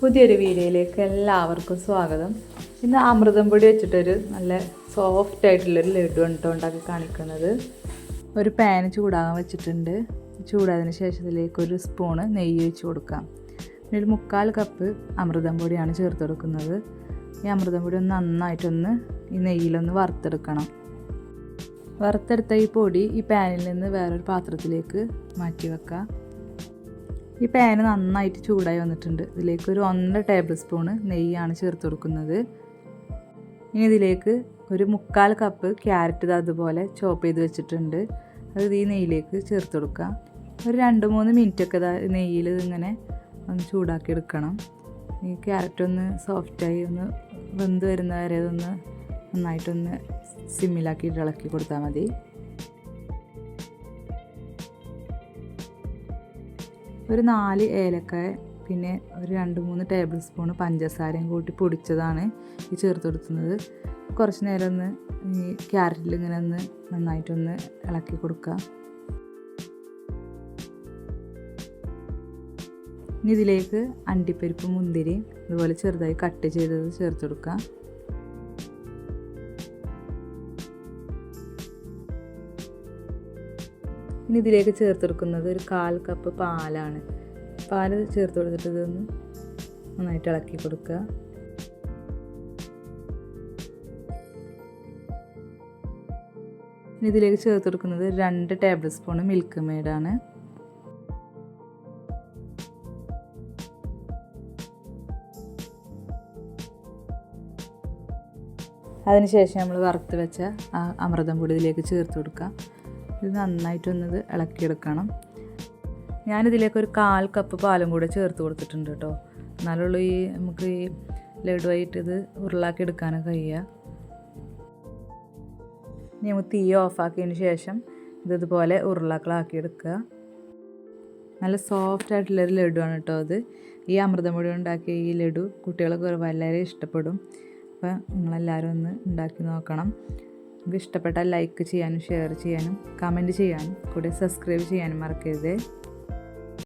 പുതിയൊരു വീഡിയോയിലേക്ക് എല്ലാവർക്കും സ്വാഗതം. ഇന്ന് അമൃതം പൊടി വെച്ചിട്ടൊരു നല്ല സോഫ്റ്റ് ആയിട്ടുള്ളൊരു ലഡു കണ്ടിട്ട് ഉണ്ടാക്കി കാണിക്കുന്നത്. ഒരു പാന് ചൂടാകാൻ വെച്ചിട്ടുണ്ട്. ചൂടായതിന് ശേഷം ഇതിലേക്ക് ഒരു സ്പൂണ് നെയ്യ് ഒഴിച്ച് കൊടുക്കാം. പിന്നെ ഒരു മുക്കാൽ കപ്പ് അമൃതം പൊടിയാണ് ചേർത്ത് കൊടുക്കുന്നത്. ഈ അമൃതം പൊടി ഒന്ന് നന്നായിട്ടൊന്ന് ഈ നെയ്യിലൊന്ന് വറുത്തെടുക്കണം. വറുത്തെടുത്ത ഈ പൊടി ഈ പാനിൽ നിന്ന് വേറൊരു പാത്രത്തിലേക്ക് മാറ്റി വെക്കാം. ഈ പാന് നന്നായിട്ട് ചൂടായി വന്നിട്ടുണ്ട്. ഇതിലേക്ക് ഒരു ഒന്നര ടേബിൾ സ്പൂണ് നെയ്യാണ് ചേർത്ത് കൊടുക്കുന്നത്. ഇനി ഇതിലേക്ക് ഒരു മുക്കാൽ കപ്പ് ക്യാരറ്റ് അതുപോലെ ചോപ്പ് ചെയ്ത് വെച്ചിട്ടുണ്ട്. അത് ഈ നെയ്യിലേക്ക് ചേർത്ത് കൊടുക്കുക. ഒരു രണ്ട് മൂന്ന് മിനിറ്റൊക്കെ നെയ്യിൽ ഇങ്ങനെ ഒന്ന് ചൂടാക്കി എടുക്കണം. ഈ ക്യാരറ്റ് ഒന്ന് സോഫ്റ്റായി ഒന്ന് വെന്ത് വരുന്ന വരെ ഒന്ന് നന്നായിട്ടൊന്ന് സിമ്മിലാക്കിയിട്ട് ഇളക്കി കൊടുത്താൽ മതി. ഒരു നാല് ഏലക്കായ പിന്നെ ഒരു രണ്ട് മൂന്ന് ടേബിൾ സ്പൂൺ പഞ്ചസാരയും കൂട്ടി പൊടിച്ചതാണ് ഈ ചേർത്ത് കൊടുക്കുന്നത്. കുറച്ച് നേരം ഒന്ന് ഈ ക്യാരറ്റിൽ ഇങ്ങനെ ഒന്ന് നന്നായിട്ടൊന്ന് ഇളക്കി കൊടുക്കുക. ഇനി ഇതിലേക്ക് അണ്ടിപ്പരിപ്പ് മുന്തിരി അതുപോലെ ചെറുതായി കട്ട് ചെയ്തത് ചേർത്ത് കൊടുക്കുക. ഇനി ഇതിലേക്ക് ചേർത്ത് കൊടുക്കുന്നത് ഒരു കാൽ കപ്പ് പാലാണ്. പാൽ ചേർത്ത് കൊടുത്തിട്ട് ഇതൊന്ന് നന്നായിട്ട് ഇളക്കി കൊടുക്കുക. ഇനി ഇതിലേക്ക് ചേർത്ത് കൊടുക്കുന്നത് രണ്ട് ടേബിൾ സ്പൂൺ മിൽക്ക് മെയ്ഡാണ്. അതിനുശേഷം നമ്മൾ വറുത്ത് വെച്ച ആ അമൃതം പൊടി ഇതിലേക്ക് ചേർത്ത് കൊടുക്കുക. ഇത് നന്നായിട്ടൊന്നത് ഇളക്കിയെടുക്കണം. ഞാനിതിലേക്ക് ഒരു കാൽ കപ്പ് പാലും കൂടെ ചേർത്ത് കൊടുത്തിട്ടുണ്ട് കേട്ടോ എന്നാലുള്ളൂ ഈ നമുക്ക് ഈ ലഡുവായിട്ട് ഇത് ഉരുളാക്കി എടുക്കാനൊക്കെ കഴിയുക ഇനി നമുക്ക് തീ ഓഫാക്കിയതിന് ശേഷം ഇത് ഇതുപോലെ ഉരുളാക്കളാക്കി എടുക്കുക നല്ല സോഫ്റ്റ് ആയിട്ടുള്ളൊരു ലഡുവാണ് കേട്ടോ അത് ഈ അമൃതമുടി ഉണ്ടാക്കിയ ഈ ലഡു കുട്ടികൾക്ക് വളരെ ഇഷ്ടപ്പെടും. അപ്പം നിങ്ങളെല്ലാവരും ഒന്ന് ഉണ്ടാക്കി നോക്കണം. നിങ്ങൾക്ക് ഇഷ്ടപ്പെട്ടാൽ ലൈക്ക് ചെയ്യാനും ഷെയർ ചെയ്യാനും കമന്റ് ചെയ്യാനും കൂടെ സബ്സ്ക്രൈബ് ചെയ്യാനും മറക്കരുത്.